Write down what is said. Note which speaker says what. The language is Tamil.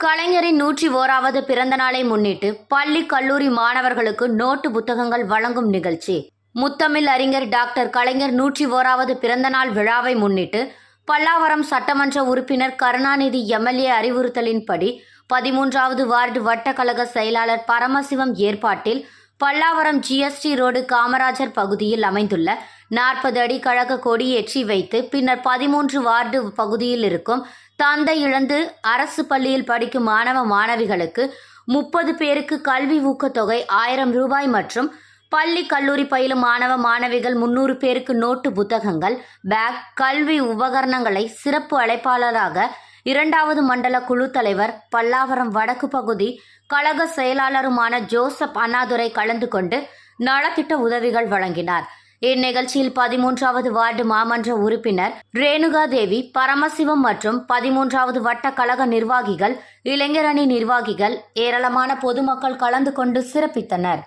Speaker 1: கலைஞரின் நூற்றி ஓராவது பிறந்த நாளை முன்னிட்டு பள்ளி கல்லூரி மாணவர்களுக்கு நோட்டு புத்தகங்கள் வழங்கும் நிகழ்ச்சி. முத்தமிழ் அறிஞர் டாக்டர் கலைஞர் நூற்றி ஓராவது பிறந்த நாள் விழாவை முன்னிட்டு பல்லாவரம் சட்டமன்ற உறுப்பினர் கருணாநிதி எம்எல்ஏ அறிவுறுத்தலின்படி பதிமூன்றாவது வார்டு வட்டக்கழக செயலாளர் பரமசிவம் ஏற்பாட்டில் பல்லாவரம் ஜிஎஸ்டி ரோடு காமராஜர் பகுதியில் அமைந்துள்ள நாற்பது அடி கழக கொடி ஏற்றி வைத்து பின்னர் பதிமூன்று வார்டு பகுதியில் இருக்கும் தந்தை இழந்து அரசு பள்ளியில் படிக்கும் மாணவ மாணவிகளுக்கு முப்பது பேருக்கு கல்வி ஊக்கத்தொகை ஆயிரம் ரூபாய் மற்றும் பள்ளி கல்லூரி பயிலும் மாணவ மாணவிகள் முன்னூறு பேருக்கு நோட்டு புத்தகங்கள் பேக் கல்வி உபகரணங்களை சிறப்பு அழைப்பாளராக இரண்டாவது மண்டல குழு தலைவர் பல்லாவரம் வடக்கு பகுதி கழக செயலாளருமான ஜோசப் அண்ணாதுரை கலந்து கொண்டு நலத்திட்ட உதவிகள் வழங்கினார். இந்நிகழ்ச்சியில் பதிமூன்றாவது வார்டு மாமன்ற உறுப்பினர் ரேணுகா தேவி பரமசிவம் மற்றும் பதிமூன்றாவது வட்ட கழக நிர்வாகிகள் இளைஞரணி நிர்வாகிகள் ஏராளமான பொதுமக்கள் கலந்து கொண்டு சிறப்பித்தனர்.